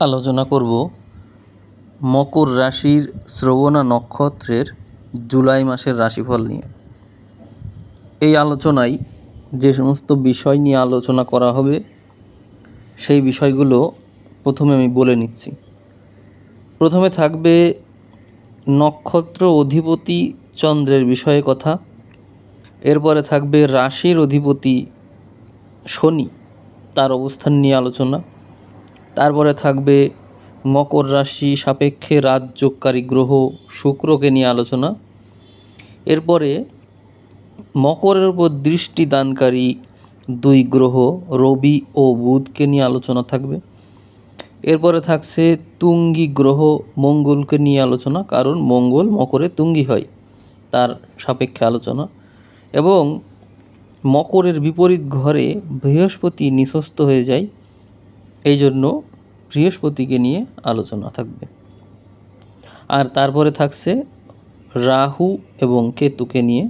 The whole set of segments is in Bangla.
আলোচনা করব মকর রাশির শ্রবণা নক্ষত্রের জুলাই মাসের রাশিফল নিয়ে। এই আলোচনায় যে সমস্ত বিষয় নিয়ে আলোচনা করা হবে, সেই বিষয়গুলো প্রথমে আমি বলে নিচ্ছি। প্রথমে থাকবে নক্ষত্র অধিপতি চন্দ্রের বিষয়ে কথা। এরপরে থাকবে রাশির অধিপতি শনি, তার অবস্থান নিয়ে আলোচনা। তারপরে থাকবে মকর রাশি সাপেক্ষে রাজযোগকারী গ্রহ শুক্রকে নিয়ে আলোচনা। এরপরে মকরের উপর দৃষ্টি দানকারী দুই গ্রহ রবি ও বুধকে নিয়ে আলোচনা থাকবে। এরপরে থাকছে তুঙ্গি গ্রহ মঙ্গলকে নিয়ে আলোচনা, কারণ মঙ্গল মকরে তুঙ্গি হয় তার সাপেক্ষে আলোচনা। এবং মকরের বিপরীত ঘরে বৃহস্পতি নিঃস্ত হয়ে যায় এই জন্য বৃহস্পতিকে নিয়ে আলোচনা থাকবে। আর তারপরে থাকছে রাহু এবং কেতুকে নিয়ে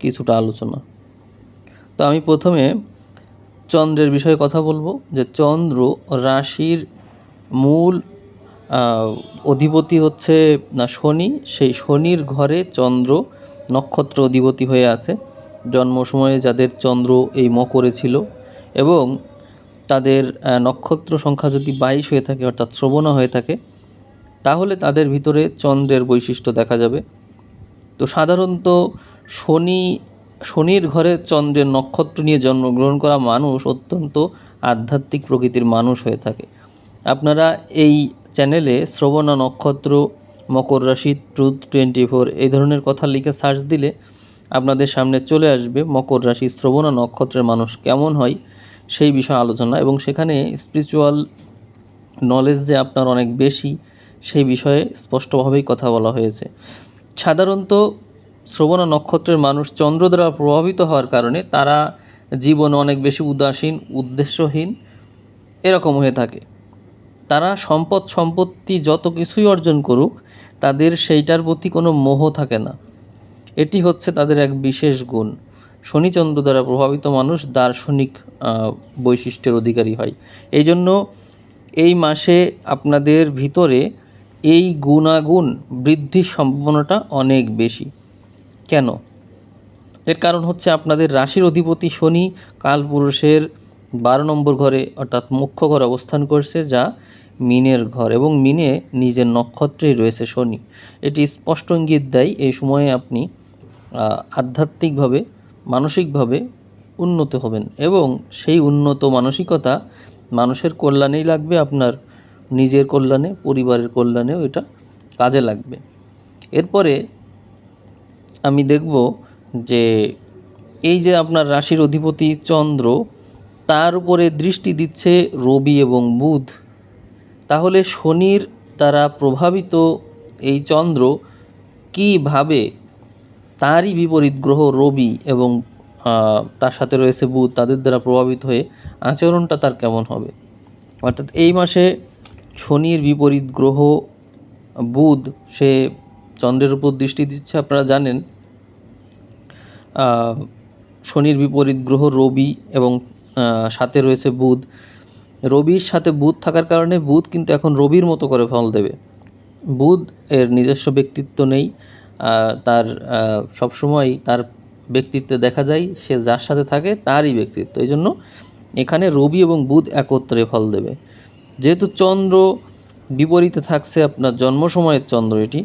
কিছুটা আলোচনা। তো আমি প্রথমে চন্দ্রের বিষয়ে কথা বলব, যে চন্দ্র রাশির মূল অধিপতি হচ্ছে, না, শনি। সেই শনির ঘরে চন্দ্র নক্ষত্র অধিপতি হয়ে আছে। জন্ম সময়ে যাদের চন্দ্র এই মকরে ছিল এবং তাদের নক্ষত্র সংখ্যা যদি বাইশ হয়ে থাকে, অর্থাৎ শ্রবণা হয়ে থাকে, তাহলে তাদের ভিতরে চন্দ্রের বৈশিষ্ট্য দেখা যাবে। তো সাধারণত শনি, শনির ঘরে চন্দ্রের নক্ষত্র নিয়ে জন্মগ্রহণ করা মানুষ অত্যন্ত আধ্যাত্মিক প্রকৃতির মানুষ হয়ে থাকে। আপনারা এই চ্যানেলে শ্রবণা নক্ষত্র, মকর রাশি ট্রুথ টোয়েন্টি ফোর এই ধরনের কথা লিখে সার্চ দিলে আপনাদের সামনে চলে আসবে মকর রাশি শ্রবণা নক্ষত্রের মানুষ কেমন হয়। সেই বিষয়ে আলোচনা এবং সেখানে স্পিরিচুয়াল নলেজ যে আপনার অনেক বেশি, সেই বিষয়ে স্পষ্টভাবেই কথা বলা হয়েছে। সাধারণত শ্রবণা নক্ষত্রের মানুষ চন্দ্র দ্বারা প্রভাবিত হওয়ার কারণে তারা জীবনে অনেক বেশি উদাসীন, উদ্দেশ্যহীন এরকম হয়ে থাকে। তারা সম্পদ, সম্পত্তি যত কিছুই অর্জন করুক, তাদের সেইটার প্রতি কোনো মোহ থাকে না। এটি হচ্ছে তাদের এক বিশেষ গুণ। শনিচন্দ্র দ্বারা প্রভাবিত মানুষ দার্শনিক বৈশিষ্ট্যের অধিকারী হয়। এই জন্য এই মাসে আপনাদের ভিতরে এই গুণাগুণ বৃদ্ধির সম্ভাবনাটা অনেক বেশি। কেন? এর কারণ হচ্ছে আপনাদের রাশির অধিপতি শনি কালপুরুষের বারো নম্বর ঘরে অর্থাৎ মুখ্য ঘর অবস্থান করছে, যা মিনের ঘর এবং মিনে নিজের নক্ষত্রেই রয়েছে শনি। এটি স্পষ্ট ইঙ্গিত দেয়, এই সময়ে আপনি আধ্যাত্মিকভাবে মানসিকভাবে উন্নত হবেন এবং সেই উন্নত মানসিকতা মানুষের কল্যাণেই লাগবে, আপনার নিজের কল্যাণে, পরিবারের কল্যাণেও এটা কাজে লাগবে। এরপরে আমি দেখব যে এই যে আপনার রাশির অধিপতি চন্দ্র, তার উপরে দৃষ্টি দিচ্ছে রবি এবং বুধ। তাহলে শনির দ্বারা প্রভাবিত এই চন্দ্র কীভাবে তারই বিপরীত গ্রহ রবি এবং তার সাথে রয়েছে বুধ, তাদের দ্বারা প্রভাবিত হয়ে আচরণটা তার কেমন হবে? অর্থাৎ এই মাসে শনির বিপরীত গ্রহ বুধ, সে চন্দ্রের উপর দৃষ্টি দিচ্ছে, আপনারা জানেন। শনির বিপরীত গ্রহ রবি এবং সাথে রয়েছে বুধ। রবির সাথে বুধ থাকার কারণে বুধ কিন্তু এখন রবির মতো করে ফল দেবে। বুধ এর নিজস্ব ব্যক্তিত্ব নেই। তার সবসময় তার ব্যক্তিত্বে দেখা যায়, সে যার সাথে থাকে তারই ব্যক্তিত্ব। এই জন্য এখানে রবি এবং বুধ একত্রে ফল দেবে। যেহেতু চন্দ্র বিপরীতে থাকছে আপনার জন্ম সময়ের চন্দ্র এটি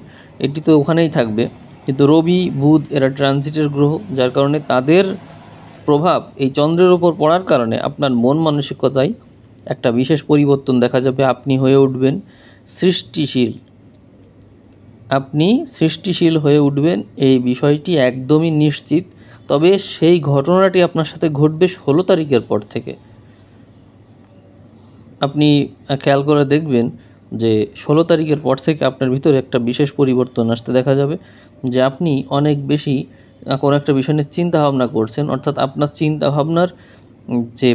এটি তো ওখানেই থাকবে। কিন্তু রবি, বুধ এরা ট্রানজিটের গ্রহ, যার কারণে তাদের প্রভাব এই চন্দ্রের ওপর পড়ার কারণে আপনার মন মানসিকতায় একটা বিশেষ পরিবর্তন দেখা যাবে। আপনি হয়ে উঠবেন সৃষ্টিশীল আপনি সৃষ্টিশীল হয়ে উঠবেন, এই বিষয়টি একদমই নিশ্চিত। তবে সেই ঘটনাটি আপনার সাথে ঘটবে ষোলো তারিখের পর থেকে। আপনি খেয়াল করে দেখবেন যে ষোলো তারিখের পর থেকে আপনার ভিতরে একটা বিশেষ পরিবর্তন আসতে দেখা যাবে, যে আপনি অনেক বেশি কোনো একটা বিষয় নিয়ে চিন্তাভাবনা করছেন, অর্থাৎ আপনার চিন্তা ভাবনার যে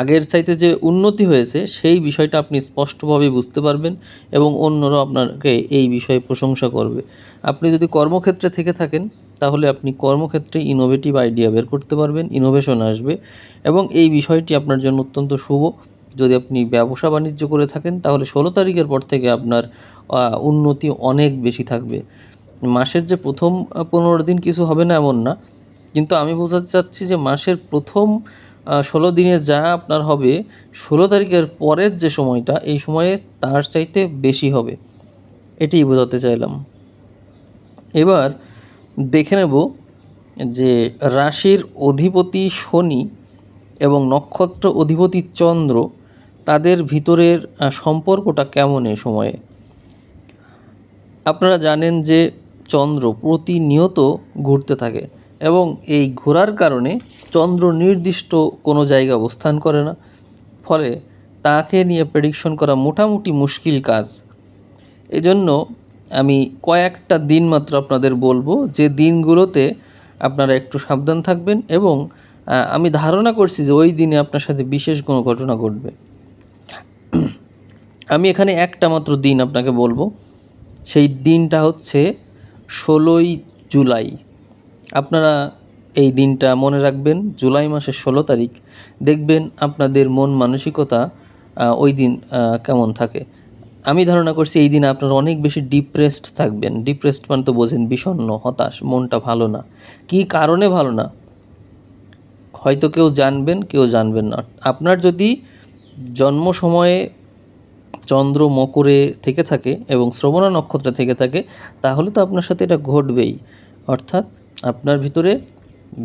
আগের চাইতে যে উন্নতি হয়েছে, সেই বিষয়টা আপনি স্পষ্টভাবে বুঝতে পারবেন এবং অন্যরা আপনাকে এই বিষয়ে প্রশংসা করবে। আপনি যদি কর্মক্ষেত্রে থেকে থাকেন, তাহলে আপনি কর্মক্ষেত্রে ইনোভেটিভ আইডিয়া বের করতে পারবেন ইনোভেশন আসবে এবং এই বিষয়টি আপনার জন্য অত্যন্ত শুভ। যদি আপনি ব্যবসা বাণিজ্য করে থাকেন, তাহলে ষোলো তারিখের পর থেকে আপনার উন্নতি অনেক বেশি থাকবে। মাসের যে প্রথম পনেরো দিন কিছু হবে না এমন না কিন্তু আমি বোঝাতে চাচ্ছি যে মাসের প্রথম ষোলো দিনে যা আপনার হবে, ষোলো তারিখের পরের যে সময়টা, এই সময়ে তার চাইতে বেশি হবে। এটাই বোঝাতে চাইলাম। এবার দেখে নেব যে রাশির অধিপতি শনি এবং নক্ষত্র অধিপতি চন্দ্র তাদের ভিতরের সম্পর্কটা কেমন এ সময়ে? আপনারা জানেন যে চন্দ্র প্রতিনিয়ত ঘুরতে থাকে। এবং এই ঘোরার কারণে চন্দ্র নির্দিষ্ট কোনো জায়গায় অবস্থান করে না। ফলে তাকে নিয়ে প্রেডিকশন করা মোটামুটি মুশকিল কাজ। এজন্য আমি কয়েকটা দিন মাত্র আপনাদের বলব যে দিনগুলোতে আপনারা একটু সাবধান থাকবেন এবং আমি ধারণা করছি যে ওই দিনে আপনার সাথে বিশেষ কোনো ঘটনা ঘটবে। আমি এখানে একটা মাত্র দিন আপনাকে বলব। সেই দিনটা হচ্ছে ষোলোই জুলাই। আপনারা এই দিনটা মনে রাখবেন, জুলাই মাসের ষোলো তারিখ। দেখবেন আপনাদের মন মানসিকতা ওই দিন কেমন থাকে। আমি ধারণা করছি এই দিন আপনারা অনেক বেশি ডিপ্রেসড থাকবেন। ডিপ্রেসড মানে তো বোঝেন বিষণ্ণ, হতাশ, মনটা ভালো না। কী কারণে ভালো না? হয়তো কেউ জানবেন কেউ জানবেন না। আপনার যদি জন্ম সময়ে চন্দ্র মকরে থেকে থাকে এবং শ্রবণা নক্ষত্রে থেকে থাকে, তাহলে তো আপনার সাথে এটা ঘটবেই। অর্থাৎ আপনার ভিতরে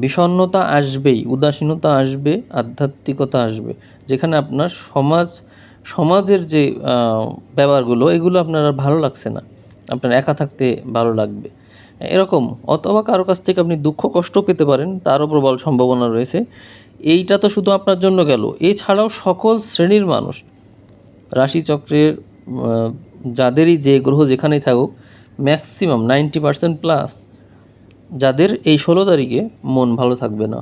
বিষণ্ণতা আসবেই, উদাসীনতা আসবে, আধ্যাত্মিকতা আসবে। যেখানে আপনার সমাজ, সমাজের যে ব্যাপারগুলো, এগুলো আপনার আর ভালো লাগছে না। আপনার একা থাকতে ভালো লাগবে। এরকম, অথবা কারও কাছ থেকে আপনি দুঃখ, কষ্ট পেতে পারেন, তারও প্রবল সম্ভাবনা রয়েছে। এইটা তো শুধু আপনার জন্য গেল। এছাড়াও সকল শ্রেণির মানুষ, রাশিচক্রের যাদেরই যে গ্রহ যেখানেই থাকুক ম্যাক্সিমাম নাইনটি পার্সেন্ট প্লাস যাদের এই ষোলো তারিখে মন ভালো থাকবে না,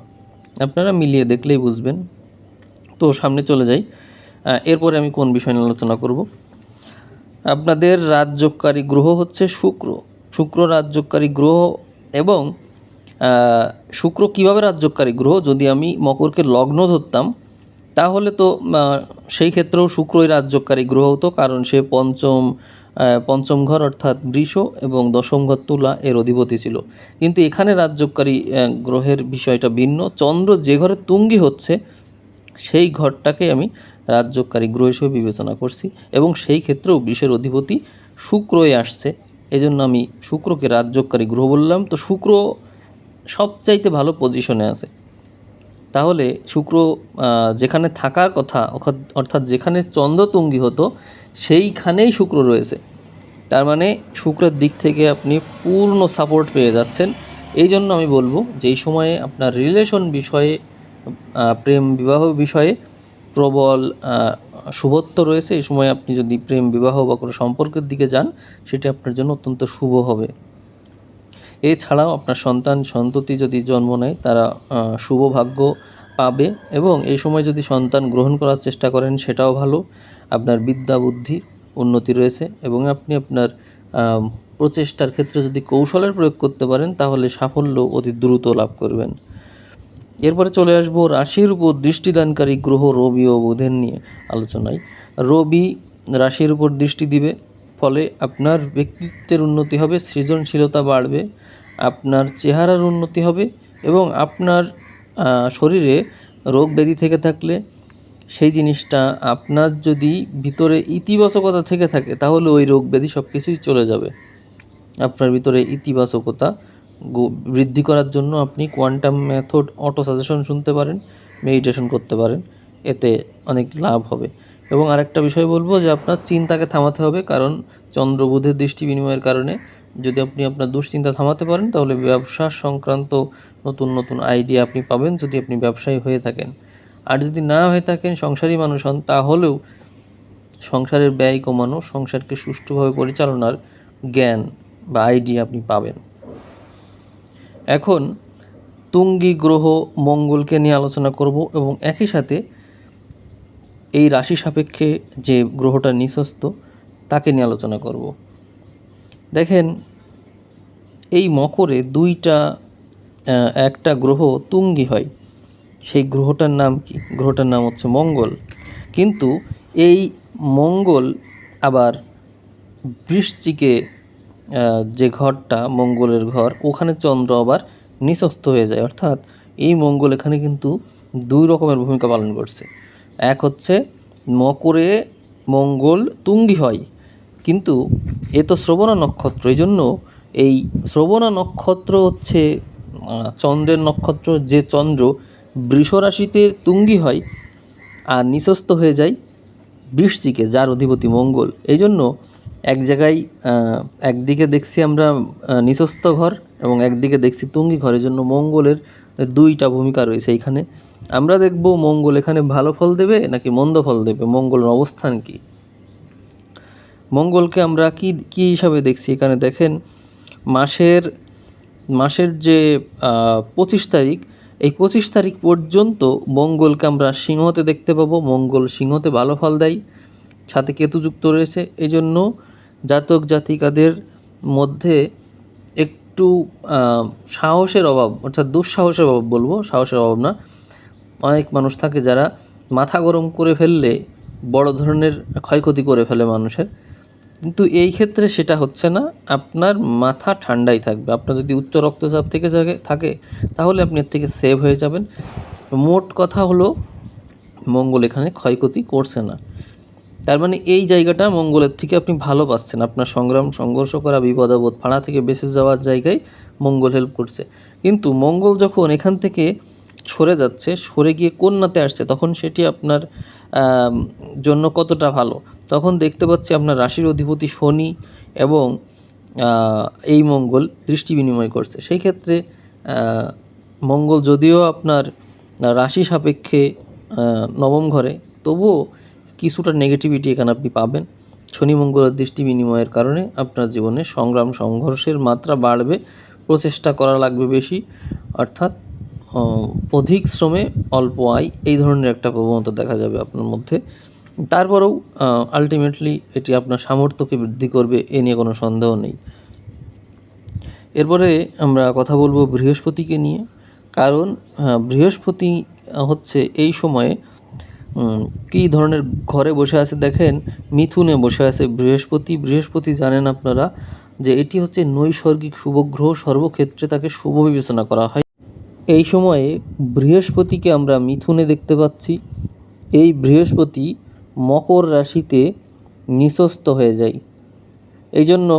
আপনারা মিলিয়ে দেখলেই বুঝবেন। তো সামনে চলে যাই। এরপরে আমি কোন বিষয় নিয়ে আলোচনা করব? আপনাদের রাজযোগকারী গ্রহ হচ্ছে শুক্র। শুক্র রাজযোগকারী গ্রহ এবং শুক্র কীভাবে রাজযোগকারী গ্রহ? যদি আমি মকরকে লগ্ন ধরতাম, তাহলে তো সেই ক্ষেত্রেও শুক্রই রাজযোগকারী গ্রহ হতো, কারণ সে পঞ্চম পঞ্চম ঘর অর্থাৎ বৃষ এবং দশম ঘর তুলা এর অধিপতি ছিল। কিন্তু এখানে রাজযোগকারী আহ, গ্রহের বিষয়টা ভিন্ন। চন্দ্র যে ঘরে তুঙ্গি হচ্ছে সেই ঘরটাকে আমি রাজযোগকারী গ্রহ হিসেবে বিবেচনা করছি এবং সেই ক্ষেত্রেও বৃষের অধিপতি শুক্রই আসছে। এজন্য আমি শুক্রকে রাজযোগকারী গ্রহ বললাম। তো শুক্র সবচাইতে ভালো পজিশনে আছে। তাহলে শুক্র যেখানে থাকার কথা অর্থাৎ যেখানে চন্দ্রতুঙ্গি হতো সেইখানেই শুক্র রয়েছে। তার মানে শুক্রের দিক থেকে আপনি পূর্ণ সাপোর্ট পেয়ে যাচ্ছেন। এই জন্য আমি বলব যে এই সময়ে আপনার রিলেশন বিষয়ে প্রেম বিবাহ বিষয়ে প্রবল শুভত্ব রয়েছে। এই সময় আপনি যদি প্রেম বিবাহ বা কোনো সম্পর্কের দিকে যান, সেটি আপনার জন্য অত্যন্ত শুভ হবে। এছাড়াও আপনার সন্তান, সন্ততি যদি জন্ম নেয়, তারা শুভ ভাগ্য পাবে এবং এই সময় যদি সন্তান গ্রহণ করার চেষ্টা করেন, সেটাও ভালো। আপনার বিদ্যা বুদ্ধি উন্নতি রয়েছে এবং আপনি আপনার প্রচেষ্টার ক্ষেত্রে যদি কৌশলের প্রয়োগ করতে পারেন, তাহলে সাফল্য অতি দ্রুত লাভ করবেন। এরপরে চলে আসব রাশির উপর দৃষ্টিদানকারী গ্রহ রবি ও বুধের নিয়ে আলোচনায়। রবি রাশির উপর দৃষ্টি দিবে, ফলে আপনার ব্যক্তিত্বের উন্নতি হবে, সৃজনশীলতা বাড়বে, আপনার চেহারার উন্নতি হবে এবং আপনার শরীরে রোগ ব্যাধি থেকে থাকলে সেই জিনিসটা আপনার যদি ভিতরে ইতিবাচকতা থেকে থাকে, তাহলে ওই রোগ ব্যাধি সব কিছুই চলে যাবে। আপনার ভিতরে ইতিবাচকতা বৃদ্ধি করার জন্য আপনি কোয়ান্টাম মেথড অটো সাজেশন শুনতে পারেন, মেডিটেশন করতে পারেন, এতে অনেক লাভ হবে। এবং আরেকটা বিষয় বলব যে আপনার চিন্তাকে থামাতে হবে, কারণ চন্দ্র বুধের দৃষ্টি বিনিময়ের কারণে যদি আপনি আপনার দুশ্চিন্তা থামাতে পারেন, তাহলে ব্যবসা সংক্রান্ত নতুন নতুন আইডিয়া আপনি পাবেন যদি আপনি ব্যবসায়ী হয়ে থাকেন। আর যদি না হয়ে থাকেন সংসারী মানুষ হন, তাহলেও সংসারের ব্যয় কমানো, সংসারকে সুষ্ঠুভাবে পরিচালনার জ্ঞান বা আইডিয়া আপনি পাবেন। এখন তুঙ্গি গ্রহ মঙ্গলকে নিয়ে আলোচনা করব এবং একই সাথে এই রাশি সাপেক্ষে যে গ্রহটা নিঃস্ত, তাকে নিয়ে আলোচনা করব। দেখেন, এই মকরে দুইটা একটা গ্রহ তুঙ্গি হয়। সেই গ্রহটার নাম কি? গ্রহটার নাম হচ্ছে মঙ্গল। কিন্তু এই মঙ্গল আবার আহ, যে ঘরটা মঙ্গলের ঘর ওখানে চন্দ্র আবার নিঃস্ত হয়ে যায়। অর্থাৎ এই মঙ্গল এখানে কিন্তু দুই রকমের ভূমিকা পালন করছে। এক হচ্ছে মকরে মঙ্গল তুঙ্গি হয় কিন্তু এ তো শ্রবণা নক্ষত্র। এই জন্য এই শ্রবণা নক্ষত্র হচ্ছে চন্দ্রের নক্ষত্র যে চন্দ্র বৃষ রাশিতে তুঙ্গি হয় আর নিঃস্ত হয়ে যায় বৃশ্চিকে, যার অধিপতি মঙ্গল। এই জন্য এক জায়গায় একদিকে দেখছি আমরা নিঃস্ত ঘর এবং একদিকে দেখছি তুঙ্গি ঘর। এই জন্য মঙ্গলের দুইটা ভূমিকা রয়েছে এখানে আমরা দেখব মঙ্গল এখানে ভালো ফল দেবে নাকি মন্দ ফল দেবে? মঙ্গলের অবস্থান কি? মঙ্গলকে আমরা কি কি হিসাবে দেখছি? এখানে দেখেন, মাসের মাসের যে পঁচিশ তারিখ এই পঁচিশ তারিখ পর্যন্ত মঙ্গলকে আমরা সিংহতে দেখতে পাবো। মঙ্গল সিংহতে ভালো ফল দেয়, সাথে কেতুযুক্ত রয়েছে। এই জন্য জাতক জাতিকাদের মধ্যে একটু সাহসের অভাব, অর্থাৎ দুঃসাহসের অভাব বলব, সাহসের অভাব না। অনেক মানুষ থাকে যারা মাথা গরম করে ফেললে বড় ধরনের ক্ষয়ক্ষতি করে ফেলে মানুষের। কিন্তু এই ক্ষেত্রে সেটা হচ্ছে না, আপনার মাথা ঠান্ডাই থাকবে। আপনার যদি উচ্চ রক্তচাপ থেকে থাকে, তাহলে আপনি এর থেকে সেভ হয়ে যাবেন। মোট কথা হলো, মঙ্গল এখানে ক্ষয়ক্ষতি করছে না। তার মানে এই জায়গাটা মঙ্গলের থেকে আপনি ভালো পাচ্ছেন। আপনার সংগ্রাম, সংঘর্ষ করা বিপদাবোধ ফাঁড়া থেকে বেঁচে যাওয়ার জায়গায় মঙ্গল হেল্প করছে। কিন্তু মঙ্গল যখন এখান থেকে সরে যাচ্ছে, সরে গিয়ে কন্যাতে আসছে, তখন সেটি আপনার জন্য কতটা ভালো? তখন দেখতে পাচ্ছি আপনার রাশির অধিপতি শনি এবং এই মঙ্গল দৃষ্টি বিনিময় করছে। সেই ক্ষেত্রে মঙ্গল যদিও আপনার রাশি সাপেক্ষে নবম ঘরে, তবুও কিছুটা নেগেটিভিটি এখানে আপনি পাবেন। শনি মঙ্গলের দৃষ্টি বিনিময়ের কারণে আপনার জীবনে সংগ্রাম, সংঘর্ষের মাত্রা বাড়বে, প্রচেষ্টা করা লাগবে বেশি। অর্থাৎ অধিক শ্রমে অল্প আয়, এই ধরনের একটা প্রবণতা দেখা যাবে আপনার মধ্যে। তারপরেও আলটিমেটলি এটি আপনার সামর্থ্যকে বৃদ্ধি করবে, এ নিয়ে কোনো সন্দেহ নেই। এরপরে আমরা কথা বলব বৃহস্পতিকে নিয়ে, কারণ বৃহস্পতি হচ্ছে এই সময়ে কী ধরনের ঘরে বসে আছে দেখেন, মিথুনে বসে আছে বৃহস্পতি। বৃহস্পতি জানেন আপনারা যে এটি হচ্ছে নৈসর্গিক শুভগ্রহ, সর্বক্ষেত্রে তাকে শুভ বিবেচনা করা হয়। এই সময়ে বৃহস্পতিকে আমরা মিথুনে দেখতে পাচ্ছি। এই বৃহস্পতি মকর রাশিতে নিঃস্ত হয়ে যায়। এই জন্য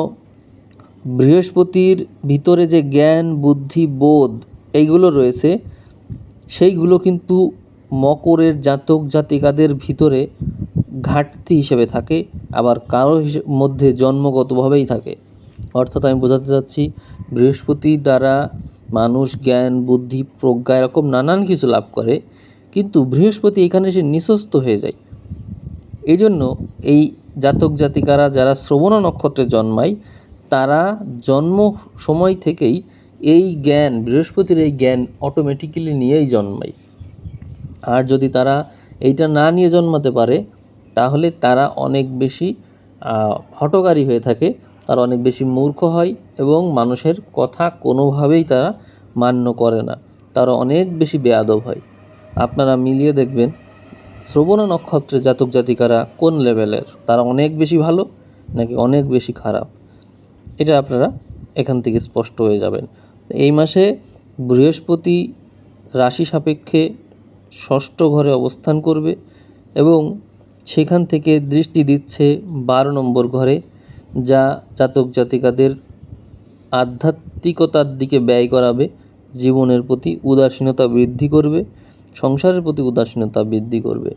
বৃহস্পতির ভিতরে যে জ্ঞান, বুদ্ধি, বোধ এইগুলো রয়েছে, সেইগুলো কিন্তু মকরের জাতক জাতিকাদের ভিতরে ঘাটতি হিসেবে থাকে, আবার কারও মধ্যে জন্মগতভাবেই থাকে। অর্থাৎ আমি বোঝাতে চাচ্ছি, বৃহস্পতি দ্বারা মানুষ জ্ঞান, বুদ্ধি, প্রজ্ঞা এরকম নানান কিছু লাভ করে, কিন্তু বৃহস্পতি এখানে সে নিঃস্ত হয়ে যায়। এই জন্য এই জাতক জাতিকারা যারা শ্রবণ নক্ষত্রে জন্মায়, তারা জন্ম সময় থেকেই এই জ্ঞান, বৃহস্পতির এই জ্ঞান অটোমেটিক্যালি নিয়েই জন্মায়। আর যদি তারা এইটা না নিয়ে জন্মাতে পারে, তাহলে তারা অনেক বেশি হটকারী হয়ে থাকে, তারা অনেক বেশি মূর্খ হয় এবং মানুষের কথা কোনোভাবেই তারা মান্য করে না, তারা অনেক বেশি বেয়াদব হয়। আপনারা মিলিয়ে দেখবেন শ্রবণা নক্ষত্রে জাতক জাতিকারা কোন লেভেলের? তারা অনেক বেশি ভালো নাকি অনেক বেশি খারাপ? এটা আপনারা এখান থেকে স্পষ্ট হয়ে যাবেন। এই মাসে বৃহস্পতি রাশি সাপেক্ষে ষষ্ঠ ঘরে অবস্থান করবে এবং সেখান থেকে দৃষ্টি দিচ্ছে বারো নম্বর ঘরে, যা জাতক জাতিকাদের আধ্যাত্মিকতার দিকে ব্যয় করাবে, জীবনের প্রতি উদাসীনতা বৃদ্ধি করবে সংসারের প্রতি উদাসীনতা বৃদ্ধি করবে।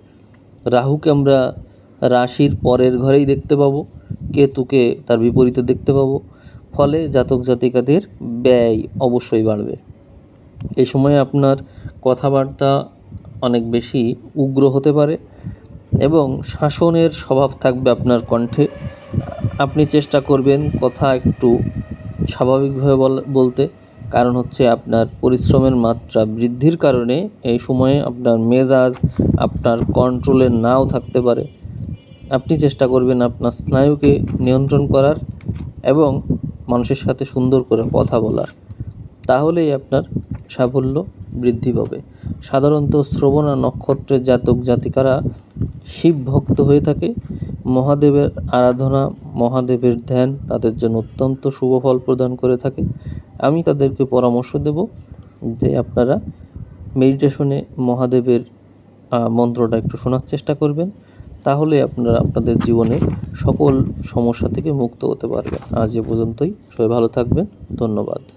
রাহুকে আমরা রাশির পরের ঘরেই দেখতে পাবো, কেতুকে তার বিপরীতে দেখতে পাবো, ফলে জাতক জাতিকাদের ব্যয় অবশ্যই বাড়বে। এ সময় আপনার কথাবার্তা অনেক বেশি উগ্র হতে পারে এবং শাসনের স্বভাব থাকবে আপনার কণ্ঠে। আপনি চেষ্টা করবেন কথা একটু স্বাভাবিকভাবে বল- বলতে। কারণ হচ্ছে আপনার পরিশ্রমের মাত্রা বৃদ্ধির কারণে এই সময়ে আপনার মেজাজ, আপনার কন্ট্রোলে নাও থাকতে পারে। আপনি চেষ্টা করবেন আপনার স্নায়ুকে নিয়ন্ত্রণ করার এবং মানুষের সাথে সুন্দর করে কথা বলার। তাহলেই আপনার সাফল্য বৃদ্ধি পাবে। সাধারণত শ্রবণা নক্ষত্রের জাতক জাতিকারা শিব ভক্ত হয়ে থাকে। মহাদেবের আরাধনা, মহাদেবের ধ্যান তাদের জন্য অত্যন্ত শুভ ফল প্রদান করে থাকে। আমি তাদেরকে পরামর্শ দেব যে আপনারা মেডিটেশনে মহাদেবের মন্ত্রটা একটু শোনার চেষ্টা করবেন, তাহলে আপনারা আপনাদের জীবনে সকল সমস্যা থেকে মুক্ত হতে পারবেন। আজ এ পর্যন্তই। সবাই ভালো থাকবেন। ধন্যবাদ।